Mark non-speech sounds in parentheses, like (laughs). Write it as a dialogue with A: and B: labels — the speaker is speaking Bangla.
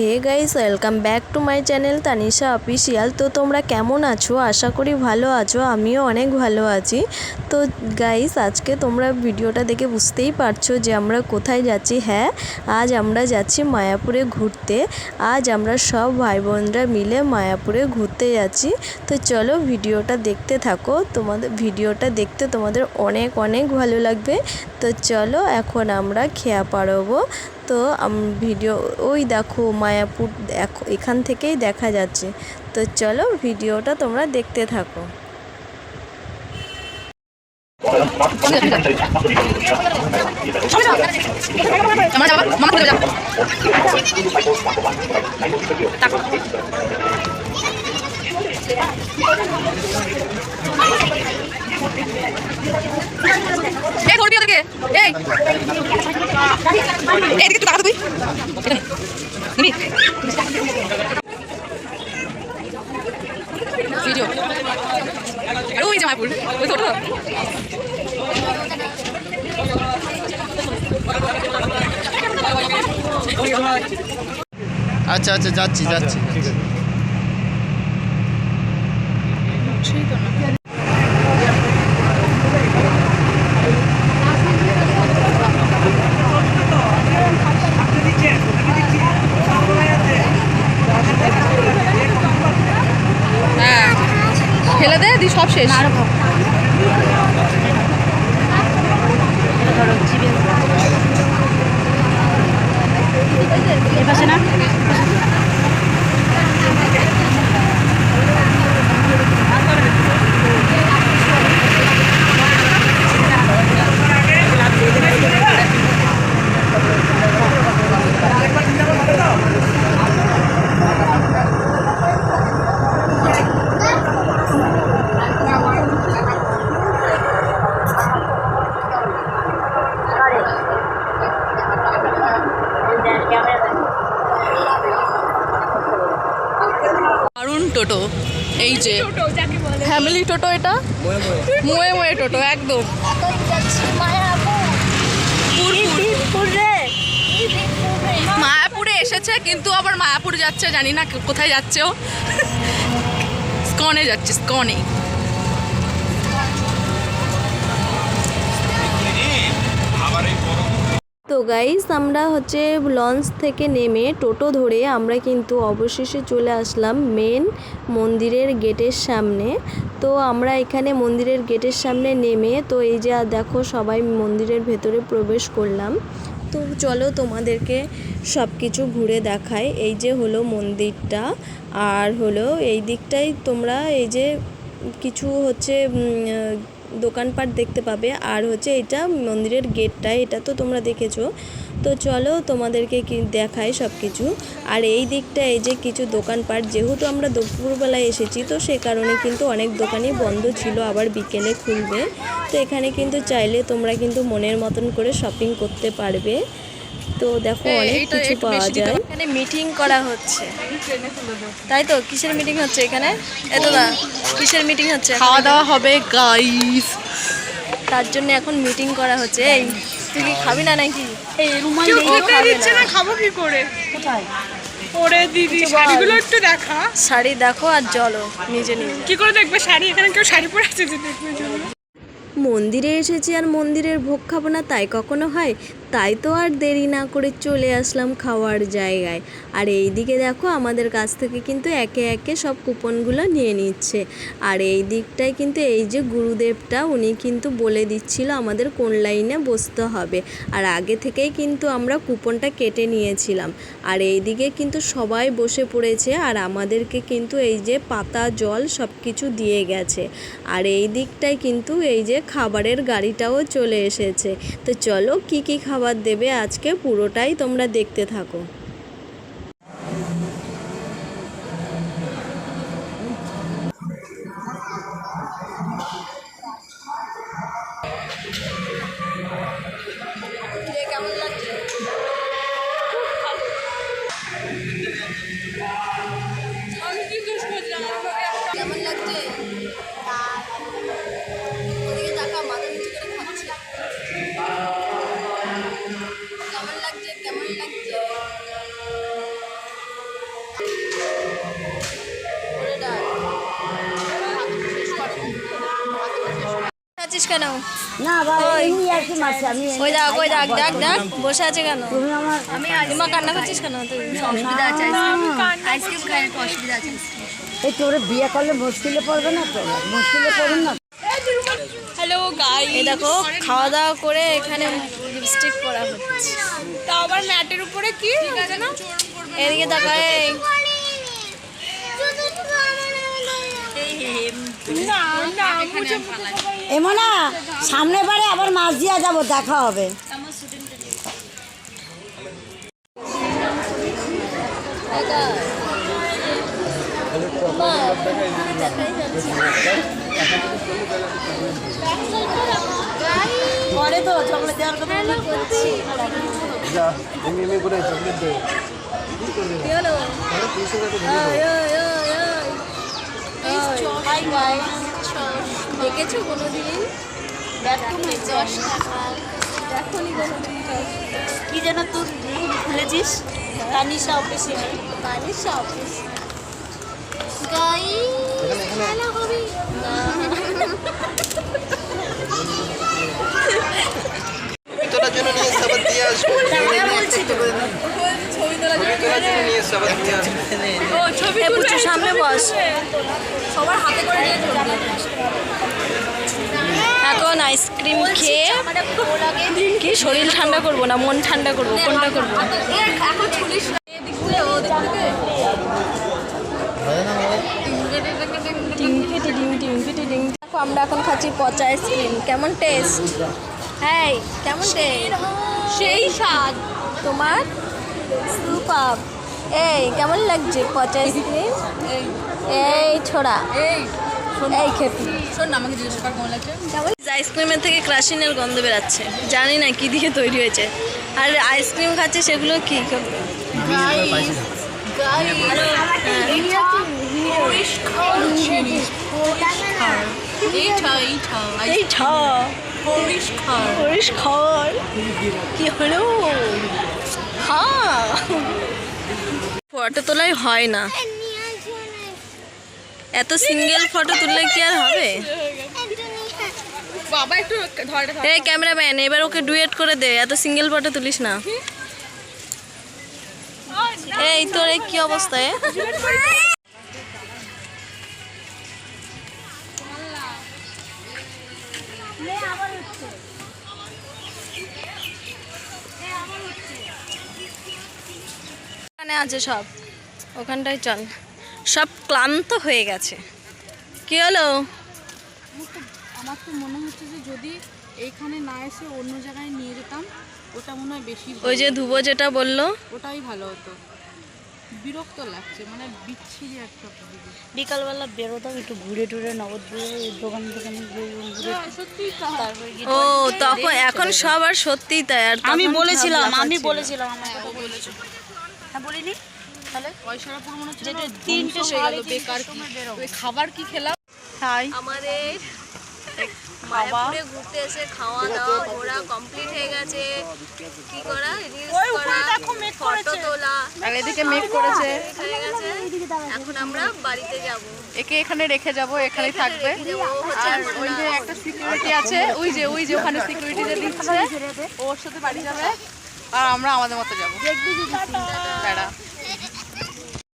A: Hey guys welcome back to my channel Tanisha official তো তোমরা কেমন আছো? আশা করি ভালো আছো, আমিও অনেক ভালো আছি। তো গাইস, আজকে তোমরা ভিডিওটা দেখে বুঝতেই পারছ যে আমরা কোথায় যাচ্ছি। হ্যাঁ আজ আমরা যাচ্ছি মায়াপুরে ঘুরতে। আজ আমরা সব ভাই বোনরা মিলে মায়াপুরে ঘুরতে যাচ্ছি। তো চলো ভিডিওটা দেখতে থাকো। তোমাদের, ভিডিওটা দেখতে তোমাদের অনেক অনেক ভালো লাগবে। তো চলো এখন আমরা খেয়া পারব তো ভিডিও ওই দেখো মায়াপুর দেখো, এখান থেকেই দেখা যাচ্ছে। তো চলো ভিডিওটা তোমরা দেখতে থাকো।
B: মামা কোথায় যাব তাকো এই ধরবি ওদেরকে এই এইদিকে একটু তাকা তুই এটা নে। নিবি ভিডিও আরে ওই জামাইপুর ওই ছোট
C: আচ্ছা আচ্ছা যাচ্ছি যাচ্ছি
B: হ্যাঁ ফেলে দে দি সব শেষ। টোটো। এই যে ফ্যামিলি টোটো এটা? মোয়ে মোয়ে। টোটো একদম। মায়াপুরে এসেছে কিন্তু আবার মায়াপুর যাচ্ছে জানি না কোথায় যাচ্ছে ও। স্কনে যাচ্ছে স্কনে।
A: তো গাইস আমরা হচ্ছে লঞ্চ থেকে নেমে টোটো ধরে আমরা কিন্তু অবশেষে চলে আসলাম মেন মন্দিরের গেটের সামনে। তো আমরা এখানে মন্দিরের গেটের সামনে নেমে, তো এই যে দেখো সবাই মন্দিরের ভেতরে প্রবেশ করলাম। তো চলো তোমাদেরকে সব কিছু ঘুরে দেখাই। এই যে হলো মন্দিরটা, আর হলো এই দিকটাই তোমরা এই যে কিছু হচ্ছে দোকানপাট দেখতে পাবে। আর হচ্ছে এটা মন্দিরের গেটটা, এটা তো তোমরা দেখেছ। তো চলো তোমাদেরকে কি দেখায় সব কিছু আর এই দিকটা, এই যে কিছু দোকানপাট, যেহেতু আমরা দুপুরবেলায় এসেছি, তো সে কারণে কিন্তু অনেক দোকানই বন্ধ ছিল, আবার বিকেলে খুলবে। তো এখানে কিন্তু চাইলে তোমরা কিন্তু মনের মতন করে শপিং করতে পারবে। তো দেখো অনেক কিছু পাওয়া যায়। এখানে মিটিং করা হচ্ছে। তাই তো? কিসের মিটিং হচ্ছে এখানে? এত দা কিসের মিটিং হচ্ছে
B: খাওয়া দাওয়া হবে গাইস
A: তার জন্য এখন মিটিং করা হচ্ছে। এই তুই কি খাবি না নাকি? এই রুমাল
D: খেতে
A: খাবে
D: দিচ্ছে
A: না।
D: না খাব কি করে?
A: কোথায়?
D: ওরে দিদি শাড়িগুলো একটু দেখা।
A: শাড়ি দেখো আর চলো নিজে নিজে
D: কি করে দেখবে? শাড়ি এখানে কেউ শাড়ি পরে আছে যে দেখবে জন্য।
A: মন্দিরে এসেছি আর মন্দিরের ভোগ খাব না তাই কখনো হয়? তাই তো আর দেরি না করে চলে আসলাম খাওয়ার জায়গায়। আর এই দিকে দেখো আমাদের কাছ থেকে কিন্তু একে একে সব কুপনগুলো নিয়ে নিচ্ছে। আর এই দিকটায় কিন্তু এই যে গুরুদেবটা, উনি কিন্তু বলে দিচ্ছিল আমাদের কোন লাইনে বসতে হবে। আর আগে থেকেই কিন্তু আমরা কুপনটা কেটে নিয়েছিলাম। আর এই দিকে কিন্তু সবাই বসে পড়েছে আর আমাদেরকে কিন্তু এই যে পাতা, জল সব কিছু দিয়ে গেছে। আর এই দিকটায় কিন্তু এই যে খাবারের গাড়িটাও চলে এসেছে। তো চলো কি কি খাবার দেবে আজকে পুরোটাই তোমরা দেখতে থাকো। কেন?
C: না বাবা
A: ওই।
C: এমনি আর কি মারছে? আমি
A: ওই দেখ ওই দেখ দেখ দেখ বসে আছে কেন?
C: তুমি আমার
A: মা কান্না করছিস কেন? তুই
C: এই তোরে বিয়ে করলে মুশকিলে পড়বে না তো? মুশকিলে পড়বে না।
B: হ্যালো গাই
A: এই দেখো খাওয়া দাওয়া করে এখানে লিপস্টিক পরা হচ্ছে।
B: তা আবার ম্যাটের উপরে কি? না।
A: এদিকে তাকায়
D: না না মুছে
C: এমনা সামনে বারে আবার মাছ দিয়া যাব দেখা হবে। পরে তো চকলেট দেওয়ার কথা
A: দেখেছ কোনোদিন? দেখোনি কোনোদিন
C: কি যেন তুই খুলেছিস? তানিশা অফিসে
A: তানিশা অফিস
E: সাবান আসব জন্য নিয়ে আসব।
B: ছবি
A: এ সামনে বস।
B: সবার হাতে করে
A: এখন আইসক্রিম খেয়ে কি শরীর ঠান্ডা করব না মন ঠান্ডা করব? কোনটা করব? আমরা এখন খাচ্ছি পচা আইসক্রিম। কেমন টেস্ট? হ্যাঁ কেমন টেস্ট?
B: সেই স্বাদ।
A: তোমার? সুপার এই কেমন লাগছে পচা আইসক্রিম (laughs) এই ছোড়া।
B: এই
A: এই খেপি
B: শোন না আমাকে জিজ্ঞেস কর কেমন লাগছে?
A: আইসক্রিমের থেকে ক্রাশিনের গন্ধ বেরাচ্ছে। জানি না কি দিয়ে তৈরি হয়েছে। আর আইসক্রিম খাচ্ছে সেগুলো কি? কি হলো? হ্যাঁ। ফটো তোলাই হয় না। এত সিঙ্গেল ফটো তুললে কি আর হবে?
B: বাবা একটু
A: এই ক্যামেরাম্যান এবার ওকে ডুয়েট করে দে এত সিঙ্গেল ফটো তুলিস না। এই তোর এই কি অবস্থা এ? ওখানে আছে সব। ওখানটায় চল। সব ক্লান্ত হয়ে গেছে। কি হলো?
B: আমার তো মনে হচ্ছে যে যদি এইখানে না এসে অন্য জায়গায় নিয়ে যেতাম ওটা মনে হয় বেশি
A: ওই যে ধুবো যেটা বলল।
B: ওটাই ভালো হতো। বিরক্ত লাগছে মানে বিচ্ছিরি একটা
C: বিকালবেলা বেরোতাম একটু ঘুরে টুরে নবদ্বীপে দোকান দোকানে
B: হ্যাঁ,
A: ও তখন এখন সব আর সত্যিই তাই আর
C: আমি বলেছিলাম আমি বলেছিলাম আমার বলেছি। হ্যাঁ বলিনি তাহলে
B: পয়সাটা পুরো মনে হচ্ছে
C: যেটা তিনটে
B: বেকার খাবার কি খেলাম
C: হাই।
A: আমাদের মায়াপুরে ঘুরতে এসে খাওয়া দাওয়া ঘোরা কমপ্লিট হয়ে গেছে। কি করা? রিলস করা ফটো তোলা।
B: আর এদিকে মেক করেছে।
A: হয়ে গেছে। এখন আমরা বাড়িতে যাব।
B: একে এখানে রেখে যাব এখানেই থাকবে। আর ওই যে একটা সিকিউরিটি আছে ওই যে ওই যে ওখানে সিকিউরিটি যে দিচ্ছে। ওর সাথে বাড়ি যাবে। আর আমরা আমাদের মতো যাব। வேடா